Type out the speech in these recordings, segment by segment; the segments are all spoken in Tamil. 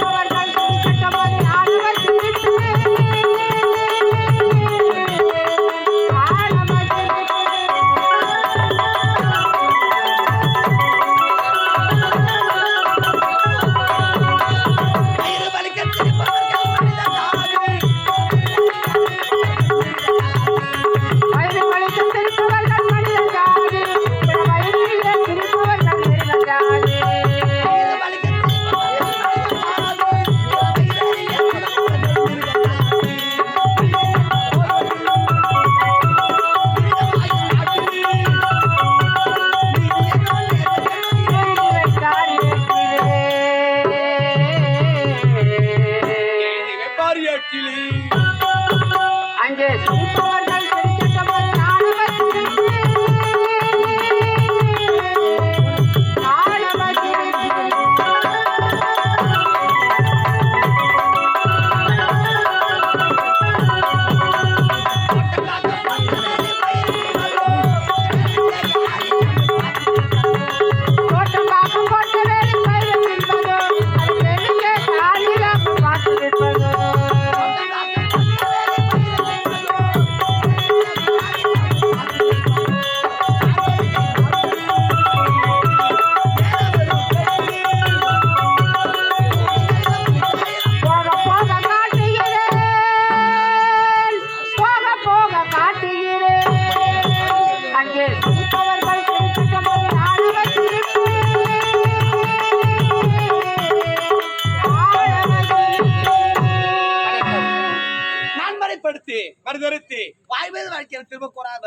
তোমার வாய்மேது திரும்ப கூறாத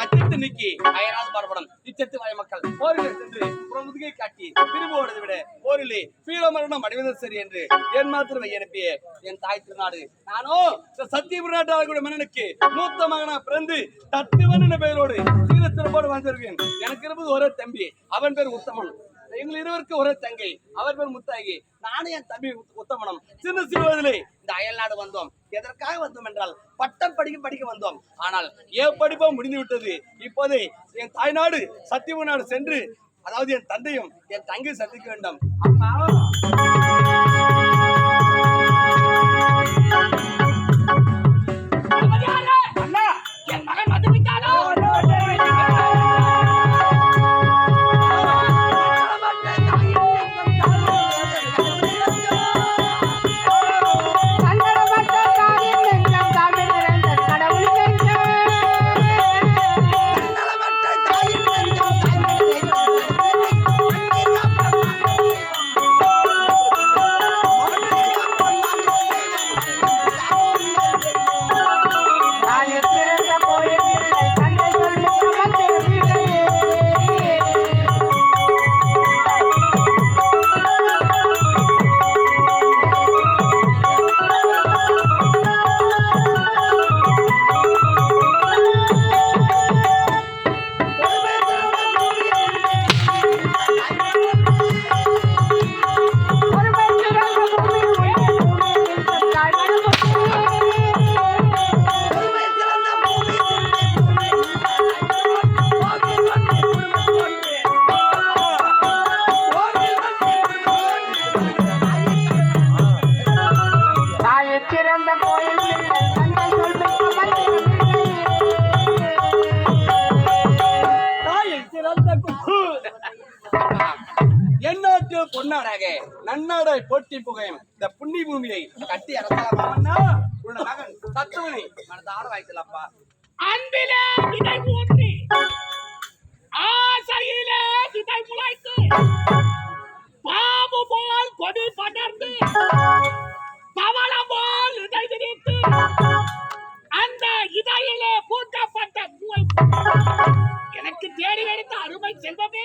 அச்சத்து நீக்கி அயராது பாடுபடும் இச்சத்து வாய் மக்கள். போரிலே சென்று புறம் முதுகை காட்டி திரும்ப விட போரிலே பீழ மரணம் அடைவதும் சரி என்று என் மாத்திரம் அனுப்பிய என் தாய் திருநாடு. நானோ இந்த சத்தியபுர நாட்டாளர்களுடைய மன்னனுக்கு மூத்த மகனா பிறந்து தத்துவன் என்ற பெயரோடு சீர திரும்போடு வந்திருக்கேன் எனக்கு இருப்பது ஒரே தம்பி. அவன் பேர் உத்தமன். எங்கள் இருவருக்கு ஒரே தங்கை. அவர் பேர் முத்தாகி. நானும் என் தம்பி உத்தமனம் உத்தமனும். சின்ன சிறுவதிலே இந்த அயல்நாடு வந்தோம். எதற்காக வந்தோம் என்றால் பட்டம் படிக்க படிக்க வந்தோம். ஆனால் ஏன் படிப்போம் முடிந்து விட்டது? இப்போதே என் தாய்நாடு சத்தியம நாடு சென்று அதாவது என் தந்தையும் என் தங்கை சந்திக்க வேண்டும். அப்பா! பொன்னாடாக. நன்னாடாய் போட்டி புகையும் இந்த புண்ணி பூமியை கட்டி அரசாங்கம்னா உள்ள மகன் தத்துவனி மனதார வாய்க்கலப்பா அன்பிலே விதை ஊன்றி ஆசையிலே விதை முளைத்து பாம்பு போல் கொடி படர்ந்து பவளம் போல் இதை விரித்து அந்த இதையிலே பூட்டப்பட்ட பூவை எனக்கு தேடி எடுத்த அருமை செல்வமே.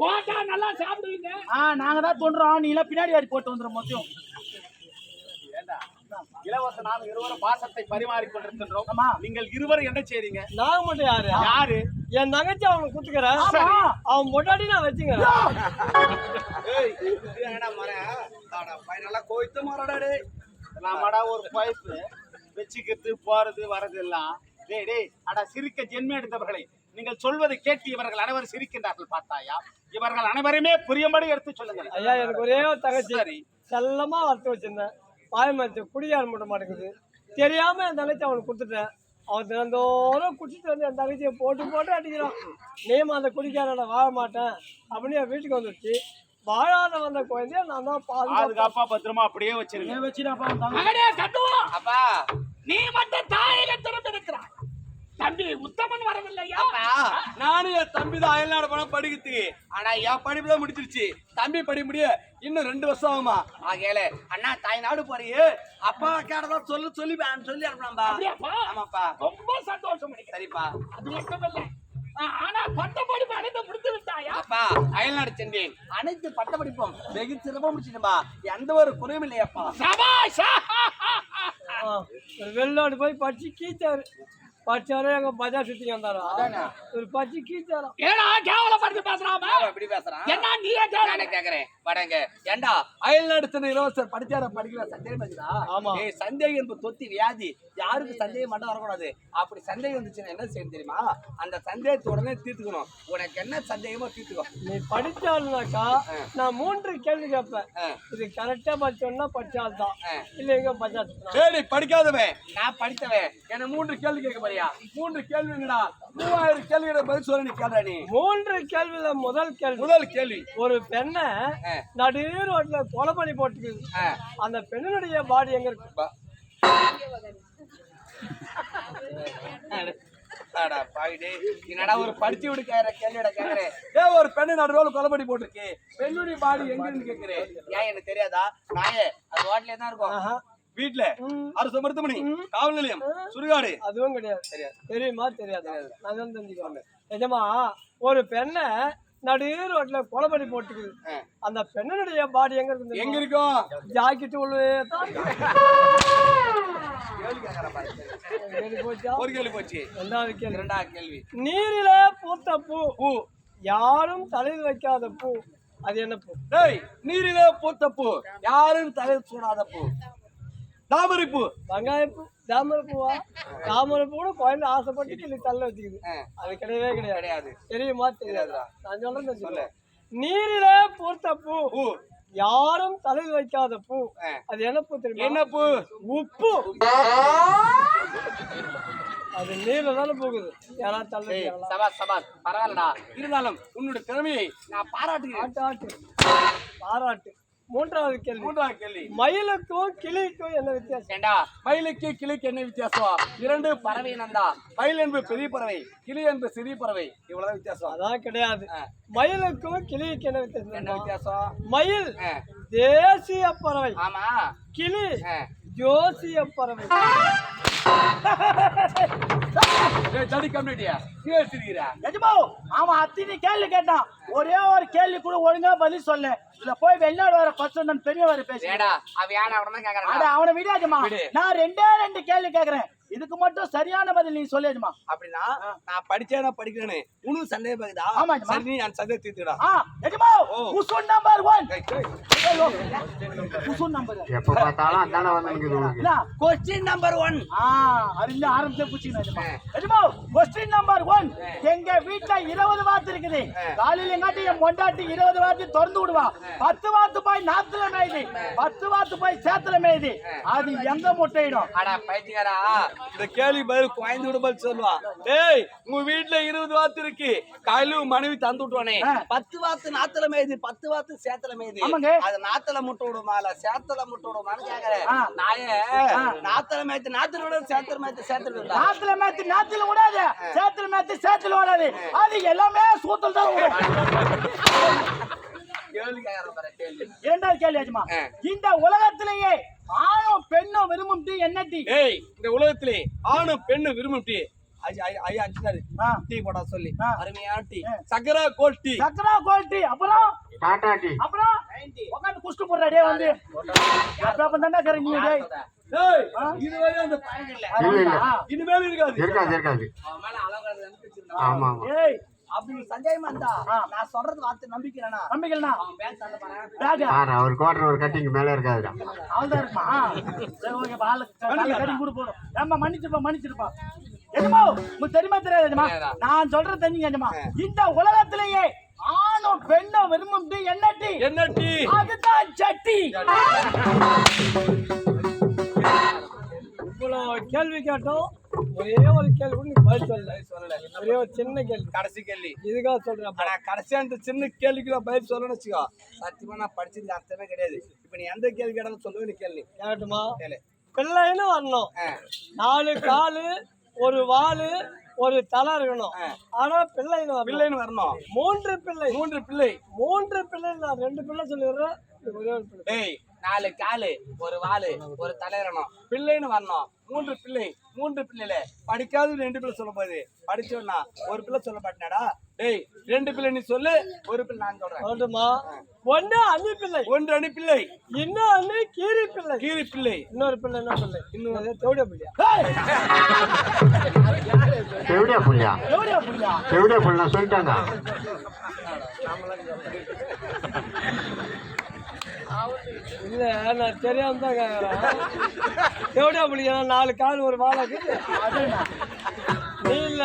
போட்டா நல்லா சாப்பிடுவீங்க. ஆ நாங்க தான் தோன்றோம் நீ எல்லாம் பின்னாடி வாரி போட்டு வந்துடும் மொத்தம். இலவச நாம் இருவரும் பாசத்தை பரிமாறிக் கொண்டிருக்கின்றோம். ஆமா. நீங்கள் இருவரும் என்ன செய்றீங்க? நான் மட்டும் யாரு? யாரு? என் தங்கச்சி அவனுக்கு குத்துக்கிறேன் ஆமா. அவன் பொட்டாடி நான் வச்சுக்கிறேன். ஏய், இது என்னடா மரம்? பையனெல்லாம் கோய்த்து மரடா டேய். நம்மடா ஒரு பைப்பு? வச்சுக்கிறது போறது வர்றது எல்லாம் டேய் டேய் அட சிரிக்க ஜென்ம எடுத்தவர்களே. நீங்கள் சொல்வதை கேட்டு இவர்கள் அனைவரும் சிரிக்கின்றார்கள் பார்த்தாயா? இவர்கள் அனைவருமே புரியும்படி எடுத்து சொல்லுங்கள். ஐயா எனக்கு ஒரே ஒரு தங்கச்சி சரி. செல்லமா வளர்த்து வச்சிருந்தேன். பாயமாச்சு குடியார மட்டும் மாட்டேங்குது. தெரியாம என் தங்கச்சி அவனுக்கு கொடுத்துட்டேன். அவன் தினந்தோறும் குடிச்சிட்டு வந்து என் தங்கச்சியை போட்டு போட்டு அடிக்கிறான். நீமா அந்த குடிக்காரட வாழ மாட்டேன் அப்படின்னு என் வீட்டுக்கு வந்துருச்சு. வாழாத வந்த குழந்தைய நான் தான் பாதுகாப்பு பத்திரமா அப்படியே வச்சிருங்க. மகனே கட்டுவோம் அப்பா. நீ மட்டும் தாயில திறந்து இருக்கிறாய் தம்பி உத்தமன் வரவில்லையா அப்பா, நானும் என் தம்பி தான் அயல்நாடு போனா படிக்கிறதுக்கு ஆனா என் படிப்பு தான் முடிச்சிருச்சு தம்பி படி முடிய இன்னும் ரெண்டு வருஷம் ஆகுமா? ஆகையால அண்ணா தாய் நாடு போறியே. அப்பா கேட்டதான் சொல்லு சொல்லி சொல்லி அப்படியாப்பா? ஆமாப்பா. ரொம்ப சந்தோஷம். சரிப்பா. அது மட்டும் இல்ல. ஆனா பட்ட படிப்பு அனைத்து முடித்து விட்டாயா? அப்பா அயல்நாடு சென்றேன் அனைத்து பட்ட படிப்பும் வெகு சிறப்பா முடிச்சிட்டுமா. எந்த ஒரு குறையும் இல்லையாப்பா. சபாஷ்! வெளிநாடு போய் படிச்சு கீச்சாரு. படிச்சாரு எங்க பஜார் சுத்தி வந்தாரா? ஒரு படிச்சு கீச்சாரா? ஏடா கேவலப்படுத்தி பேசுறாம? எப்படி பேசுறான்? என்ன நீயே கேளு நானே கேக்குறேன். ஏண்டா இளவரசர் படிச்சார படிக்கிற சந்தேகம் இருக்குதா ஆமா. ஏய் சந்தேகம் என்பது தொத்தி வியாதி. யாருக்கு சந்தேகம் மட்டும் வரக்கூடாது. அப்படி சந்தேகம் வந்துச்சுன்னா என்ன செய்யணும் தெரியுமா? அந்த சந்தேகத்தை உடனே தீர்த்துக்கணும். உனக்கு என்ன சந்தேகமோ தீர்த்துக்கோ. நீ படிச்சாலுனாக்கா நான் மூன்று கேள்வி கேட்பேன். இது கரெக்டா படிச்சோம்னா படிச்சால் தான். இல்ல எங்க. சரி படிக்காதவன். நான் படித்தவன். என்ன மூன்று கேள்வி கேட்க போறியா மூன்று கேள்விங்கடா மூவாயிரம் கேள்வியோட பதில் சொல்ல நீ கேள்ற நீ? மூன்று கேள்வியில முதல் கேள்வி. முதல் கேள்வி. ஒரு பெண்ணை ஆ. நடு ரோட்ல கொலை பண்ணி போட்டுக்குது. ஆ. அந்த பெண்ணினுடைய பாடி எங்க இருக்கு? என்னடா ஒரு படிச்சு விடு கேக்குற கேள்வியோட கேக்குறேன் ஏ ஒரு பெண்ணு நடுரோல கொலைப்படி போட்டிருக்கு. பெண்ணுடைய பாடி எங்க இருந்து கேக்குறேன் ஏன் எனக்கு தெரியாதா? நாயே அது வாட்லயே தான் இருக்கும். ம். அரசு மருத்துவமனை காவல் நிலையம் சுடுகாடு. அதுவும் கிடையாது தெரியுமா? தெரியாதா. நான் தான் தெரிஞ்சுக்கோங்க நிஜமா ஒரு பெண்ணை நடு ரோட்ல கொலை பண்ணி போட்டுக்குது. அந்த பெண்ணினுடைய பாடி எங்க இருக்கு எங்க? இருக்கும்? ஜாக்கெட் உள்ளே போச்சா? ஒரு கேள்வி போச்சு. ரெண்டாவது கேள்வி. நீரிலே பூத்த பூ. பூ. யாரும் தலையில் வைக்காத பூ. அது என்ன பூ? டேய் நீரிலே பூத்த பூ. யாரும் தலை சூடாத பூ. தாமரை பூ வெங்காய பூ தாமரை பூவா தாமரை பூ கூட குழந்தை ஆசைப்பட்டு கிளி தள்ள வச்சுக்குது. அது கிடையவே கிடையாது. கிடையாது. தெரியுமா? தெரியாதா? தெரியாதுடா. நான் சொல்றேன் சொல்லு. நீரிலே பூத்த பூ. யாரும் தலையில் வைக்காத பூ. அது என்ன பூ தெரியுமா? என்ன பூ? உப்பு. அது நீர்ல தானே போகுது. யாராவது தள்ள? சபாஸ் சபாஸ் பரவாயில்லடா. இருந்தாலும் உன்னோட திறமையை நான் பாராட்டுகிறேன். ஆட்டு ஆட்டு. பாராட்டு. மூன்றாவது கேள்வி. மூன்றாவது கேள்வி. மயிலுக்கும் கிளிக்கும் என்ன வித்தியாசம்? ஏண்டா? மயிலுக்கு கிளிக்கு என்ன வித்தியாசம்? இரண்டு பறவை நந்தா மயில் என்பது பெரிய பறவை கிளி என்பது சிறிய பறவை. இவ்வளவுதான் வித்தியாசம். அதான் கிடையாது. மயிலுக்கும் கிளிக்கும் என்ன வித்தியாசம் என்ன? வித்தியாசம்? மயில். தேசிய பறவை. ஆமா. கிளி. ஜோசிய பறவை. தடி கம்யூனிட்டியா? அவன் அத்தினி கேள்வி கேட்டான். ஒரே ஒரு கேள்வி கூட ஒழுங்கா பதில் சொல்ல இல்ல போய் வெளிநாடு வர பசங்க பெரியவர் பேச ஏடா அவ யானை அவன அவனை விடாதுமா விடு. நான் ரெண்டே ரெண்டு கேள்வி கேக்குறேன். இதுக்கு மட்டும் சரியான பதில் நீ சொல்லிடுமா அப்படின்னா நான் படிச்சேனா படிக்கிறேன்னு உனக்கு சந்தேகம் இருக்குதா ஆமா. சரி நீ அந்த சந்தேகம் தீர்த்துடா. ஆ எஜமா ஓ. உசுன் நம்பர் ஒன் ஏய், ஏய். உசுன் நம்பர் எப்ப பார்த்தாலும் அதானே வந்து நிக்குது உனக்கு. கொஸ்டின் நம்பர் ஒன் ஆ அறிஞ்ச ஆரம்பத்துல புடிச்சுக்கணும் எஜமா. கொஸ்டின் நம்பர் ஒன் எங்க வீட்ல இருபது வாத்து இருக்குது. காலையில எங்காட்டி என் பொண்டாட்டி இருபது வாத்து திறந்து விடுவா. பத்து வாத்து போய் நாத்துல மேயுது. பத்து வாத்து போய் சேத்துல மேயுது. அது எங்க முட்டையிடும்? அடா பைத்தியக்காரா. இந்த கேள்வி பதில் குழந்தை விட பதில் சொல்லுவா. டேய் உங்க வீட்டுல இருபது வாத்து இருக்கு. காலையில மனைவி தந்து விட்டுவானே. பத்து வாத்து நாத்துல மேயுது பத்து வாத்து சேத்துல மேயுது. ஆமாங்க. அது நாத்துல முட்டை விடுமா இல்ல சேத்துல முட்டை விடுமான்னு கேக்குறேன். நாயே நாத்துல மேய்த்து நாத்துல விட சேத்துல மேய்த்து சேத்துல நாத்துல மேத்து நாத்துல விடாது. சேத்துல மேத்து சேத்துல விடாது அது எல்லாமே சூத்தல் தான் இரண்டாவது கேள்வி ஆச்சுமா? ஆ. இந்த உலகத்திலேயே ஆணும் பெண்ணும் விரும்பும் டீ என்ன டீ ஏய் இந்த உலகத்திலே ஆணும் பெண்ணு விரும்பும் டீ. ஐயா ஐயா, ஐயா அஞ்சுனாரு ஆ. டீ போடா சொல்லி. அருமையான டீ. சக்கரை கோல் டீ. Chakra gold tea. அப்புறம்? டாடா டீ. அப்புறம்? உட்காந்து குஷ்டு போடுற டே வந்து. அப்ப தானே கரை நீ டேய். இதுவரை அந்த பயன் இல்ல. இனிமேல் இருக்காது. இருக்காது இருக்காது. ஆமா ஆமா. ஏய் அப்படி சந்தேகமா இருந்தா நான் சொல்றது வார்த்தை நம்பிக்கிறேனா நம்பிக்கைண்ணா அவன் பேங்க் தள்ள போறேன். பேக. பாரு அவர் கோட்டர் ஒரு கட்டிங் மேல இருக்காதுடா. அவள்தான் இருப்பா சரி ஓகே பால் கட்டி கூட போடும் ஏம்மா மன்னிச்சிருப்பா மன்னிச்சிருப்பா. என்னமோ உங்களுக்கு தெரியுமா தெரியாது என்னமா நான் சொல்றது தெரிஞ்சுங்க என்னமா இந்த உலகத்திலேயே ஆணும் பெண்ணும் விரும்பும் டீ என்ன டீ என்ன டீ அதுதான் சட்டி. இவ்வளோ கேள்வி கேட்டோம். ஒரே ஒரு கேள்வி கூட நீ பதில் சொல்லல. சொல்லல ஒரே ஒரு சின்ன கேள்வி. கடைசி கேள்வி. இதுக்காக சொல்றேன் ஆனா கடைசியா சின்ன கேள்விக்கு நான் பதில் சொல்லணும்னு வச்சுக்கோ. சத்தியமா நான் படிச்சது அர்த்தமே கிடையாது. இப்ப நீ எந்த கேள்வி கேட்டாலும் சொல்லவே நீ கேள்வி கேட்டுமா கேளு. பிள்ளைன்னு வரணும். நாலு காலு ஒரு வாலு ஒரு தலை இருக்கணும். ஆனா பிள்ளைன்னு பிள்ளைன்னு வரணும். மூன்று பிள்ளை. மூன்று பிள்ளை. மூன்று பிள்ளை நான் ரெண்டு பிள்ளை சொல்லிடுறேன். ஒரே ஒரு பிள்ளை. நாலு காலு ஒரு வாலு ஒரு தலையறணும் பிள்ளைன்னு வரணும். மூன்று பிள்ளை மூன்று பிள்ளைல படிக்காத ரெண்டு பிள்ளை சொல்ல போகுது படிச்சோன்னா ஒரு பிள்ளை சொல்ல மாட்டேனாடா? டேய் ரெண்டு பிள்ளை நீ சொல்லு ஒரு பிள்ளை நான் சொல்றேன். ஒண்ணு அன்னி பிள்ளை. ஒன்று அணி பிள்ளை. இன்னும் அண்ணி கீரி பிள்ளை. கீரி பிள்ளை. இன்னொரு பிள்ளை என்ன பிள்ளை. இன்னொரு தேவடிய பிள்ளையா? செவிடியா புள்ளியா? எவடியா புரியா செவிடியா புள்ளா சொல்லிட்டாங்க. இல்ல நான் தெரியாம தான் கேக்குறேன். தேவடியா பிள்ளையா நாலு கால் ஒரு வாழை நீ இல்ல.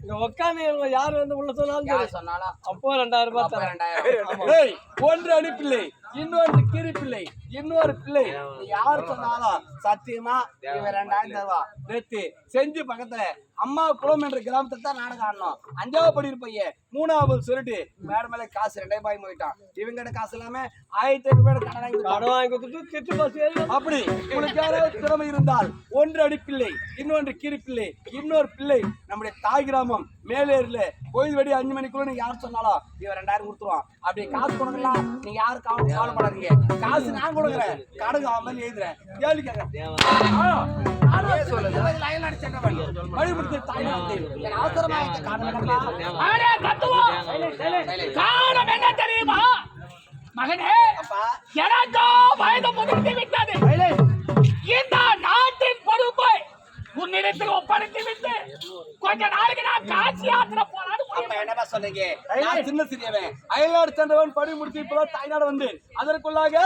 இங்க உட்காந்து யாரு வந்து உள்ள சொன்னாலும். சொன்னாலும் அப்போ ரெண்டாயிரம் ரூபாய் தரேன். ரெண்டாயிரம் டேய் ஒன்று பிள்ளை இன்னொன்று கீரி பிள்ளை இன்னொரு பிள்ளை. யார் சொன்னாலும் சத்தியமா இவன் ரெண்டாயிரம் தருவா நேத்து செஞ்சு பக்கத்துல அம்மா குளம் என்ற கிராமத்துல தான் நாடகம் ஆடணும். அஞ்சாவது படி பையன் மூணாவது சொல்லிட்டு மேடம் மேல காசு ரெண்டாயிரம் ரூபாய் போயிட்டான் இவங்க காசு இல்லாம ஆயிரத்தி ஐநூறு ரூபாய் கடன் வாங்கி கடன் வாங்கி கொடுத்துட்டு திட்டு ஏறி அப்படி உங்களுக்கு யாராவது திறமை இருந்தால் ஒன்று அடிப்பிள்ளை இன்னொன்று கிரிப்பிள்ளை இன்னொரு பிள்ளை நம்முடைய தாய் கிராமம் மேலேரில் கோயில் வெடி அஞ்சு மணிக்குள்ள நீங்க யார் சொன்னாலும் இவன் ரெண்டாயிரம் கொடுத்துருவான். அப்படி காசு கொடுக்கலாம் நீங்க யாரும் கவலை கவலைப்படாதீங்க. காசு நான் கொடுக்குறேன். கடுகு அவன் மேலே எழுதுறேன் கேள்வி கேட்கறேன். வழிபடுத்த காரணம் என்ன தெரியுமா மகனே அப்பா எனக்கோ வயது முதிர்ந்து விட்டது இந்த நாட்டின் பொறுப்பை உன்னிடத்தில் ஒப்படைத்து விட்டு கொஞ்ச நாளைக்கு நான் காட்சி யாத்திரை போறான்னு அப்ப என்னப்பா சொன்னீங்க? நான் சின்ன சிறியவன். அயல்நாடு சென்றவன் படி முடித்து இப்பதான் தாய்நாடு வந்து. அதற்குள்ளாக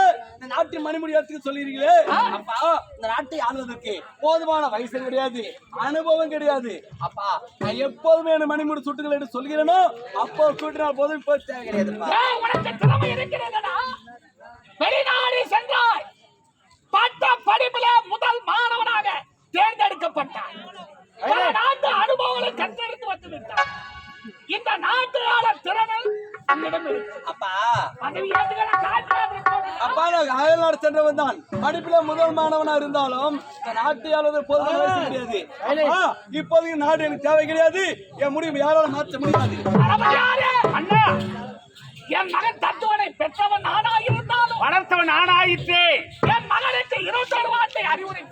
இந்த நாட்டின் மணிமுடி எடுத்துக்க சொல்லிருக்கீங்களே அப்பா இந்த நாட்டை ஆளுவதற்கு போதுமான வயசு கிடையாது அனுபவம் கிடையாது. அப்பா நான் எப்போதுமே என்ன மணிமுடி சுட்டுகள் என்று சொல்கிறேனோ அப்போ சுட்டினால் போதும் இப்போ தேவை இருக்கிறதா வெளிநாடு சென்றாய். பட்ட படிப்புல முதல் மாணவனாக சென்றவன் தான் படிப்புல முதல் மாணவனா இருந்தாலும் இந்த நாட்டை ஆளுவது போதுமான கிடையாது இப்போதைக்கு நாடு எனக்கு தேவை கிடையாது. என் முடிவு யாராலும் மாற்ற முடியாது. என் மகன் தத்துவனை பெற்றவன் நானா இருந்தாலும் வளர்த்தவன் ஆனாயிற்றே என் மகனுக்கு இருபத்தொரு வார்த்தை அறிவுரை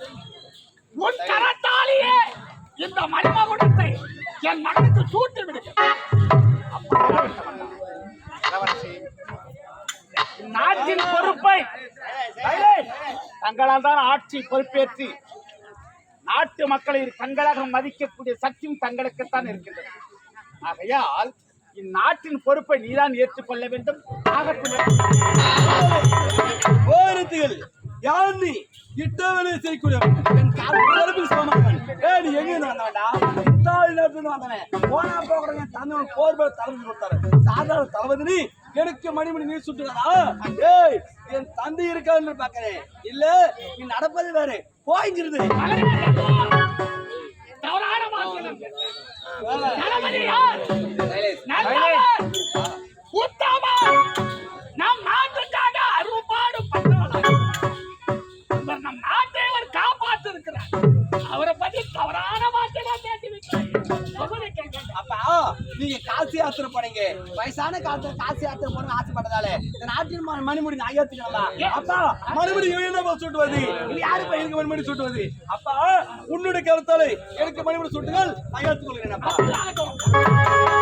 உன் கரத்தாலேயே இந்த மணிமகுடத்தை என் மகனுக்கு சூட்டி விடுங்க நாட்டின் பொறுப்பை தங்களால் தான் ஆட்சி பொறுப்பேற்று நாட்டு மக்களை தங்களாக மதிக்கக்கூடிய சக்தியும் தங்களுக்குத்தான் இருக்கின்றது. ஆகையால் இந்நாட்டின் பொறுப்பை நீதான் ஏற்றுக்கொள்ள வேண்டும். ஆகட்டும். ஓரத்துகள் யார் நீ இட்டவனை செய்யக்கூடியவன் என் காலத்தில் சமமானவன். ஏய் நீ எங்க இருந்து வந்தவன்டா? இத்தாலி நாட்டுல இருந்து வந்தவன். போனா போகிற தந்தை போர் பேர் கொடுத்தாரு. சாதாரண தளபதி எனக்கு மணிமணி நீ சுட்டுறதா? ஏய் என் தந்தை இருக்கான்னு பாக்குறேன் இல்ல நீ நடப்பது வேறு. போய்ங்கிறது தவறான நம் அவரை பத்தி தவறான கேட்க அப்பா நீங்க காசி யாத்திரை போனீங்க. வயசான காலத்துல காசி யாத்திரை போன ஆசைப்பட்டதால இந்த நாட்டின் ம- மணிமுடி நான் ஏத்துக்கலாம் அப்பா மணிமுடி என்ன சுட்டுவது இது யாருப்பா எனக்கு மணிமுடி சுட்டுவது அப்பா உன்னுடைய கருத்தாலே எனக்கு மணிமுடி சுட்டுகள் நான் ஏற்றுக்கொள்கிறேன் அப்பா.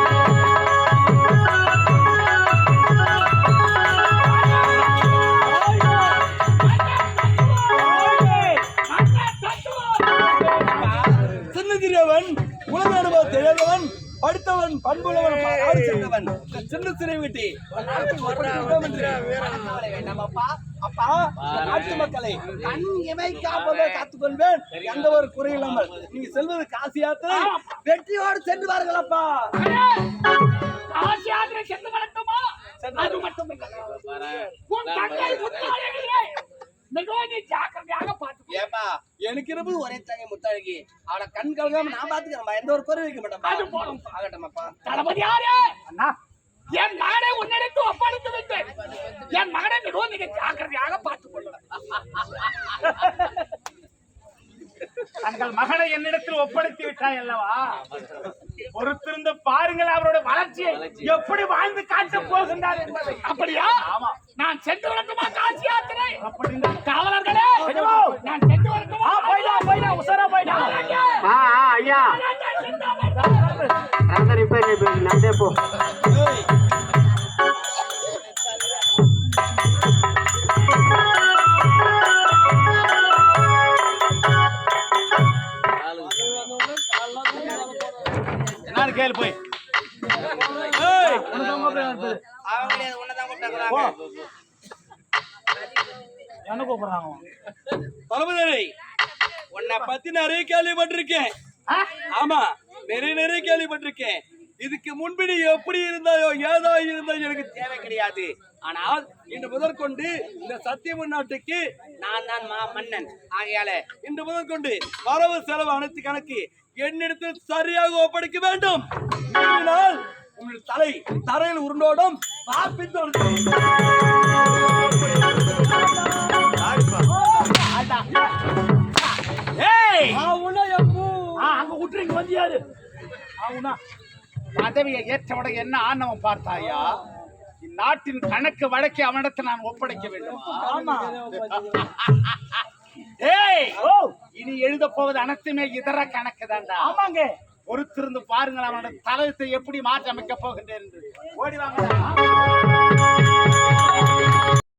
சின்னதிரியவன் உலக அனுபவம் தெரியாதவன் படித்தவன் பண்புள்ளவன் பாராடு சென்றவன். சின்ன சிறை விட்டு அப்பா நாட்டு மக்களை கண் இமை காப்பதை காத்துக்கொள்வேன். எந்த ஒரு குறையில்லாமல் நீங்க செல்வது காசி யாத்திரை வெற்றியோடு சென்று வாருங்கள் அப்பா காசி யாத்திரை சென்று வரட்டுமா அது மட்டும் மிகவும் நீ ஜாக்கிரதையாக பார்த்து ஏப்பா எனக்கு இருப்பது ஒரே தங்கை முத்தழகி. அவளை கண் கலகாம நான் பாத்துக்கிறேன் எந்த ஒரு குறை வைக்க அது மாட்டேன் போதும். ஆகட்டும் அப்பா தளபதியாரே அண்ணா. என் மகனை உன்னிடத்து ஒப்படைத்து விட்டேன் என் மகனை மிகவும் நீங்க ஜாக்கிரதையாக பார்த்துக் கொள்ளுங்கள் தங்கள் மகளை என்னிடத்தில் ஒப்படைத்து விட்டாய் அல்லவா? பொறுத்திருந்து பாருங்கள் அவரோட வளர்ச்சியை எப்படி வாழ்ந்து காட்ட போகின்றார் என்பதை. அப்படியா? ஆமா. நான் சென்று வரட்டுமா காட்சி யாத்திரை? அப்படின்னா? காவலர்களே நான் சென்று வரட்டுமா போயிடலாம் போயிடலாம் உசாரா போயிடலாம் ஐயா. நந்தே போ. கூப்பிட்டாங்க கூப்பிடுறாங்க தளபதி உன்னை பத்தி நிறைய கேள்விப்பட்டிருக்கேன். ஆமா நிறைய நிறைய கேள்விப்பட்டிருக்கேன். இதுக்கு முன்பு நீ எப்படி இருந்தாயோ ஏதோ இருந்தாயோ எனக்கு தேவை கிடையாது. ஆனால் இன்று முதற்கொண்டு இந்த சத்தியமன் நாட்டுக்கு நான் தான் மா மன்னன். ஆகையால இன்று முதற்கொண்டு வரவு செலவு அனைத்து கணக்கு என்னிடத்தில் சரியாக ஒப்படைக்க வேண்டும். மீறினால் உங்கள் தலை தரையில் உருண்டோடும் பாப்பித்தோடு ஏய்! ஆ, பதவியை ஏற்றவுடன் என்ன ஆணவம் பார்த்தாயா? இந்நாட்டின் கணக்கு வழக்கை அவனிடத்தை நான் ஒப்படைக்க வேண்டும்? ஆமா. ஏய் ஓ இனி எழுத போவது அனைத்துமே இதர கணக்கு தான்டா. ஆமாங்க. பொறுத்திருந்து பாருங்கள் அவனோட தலத்தை எப்படி மாற்றி அமைக்க போகின்றேன் என்று. ஓடி வாங்க.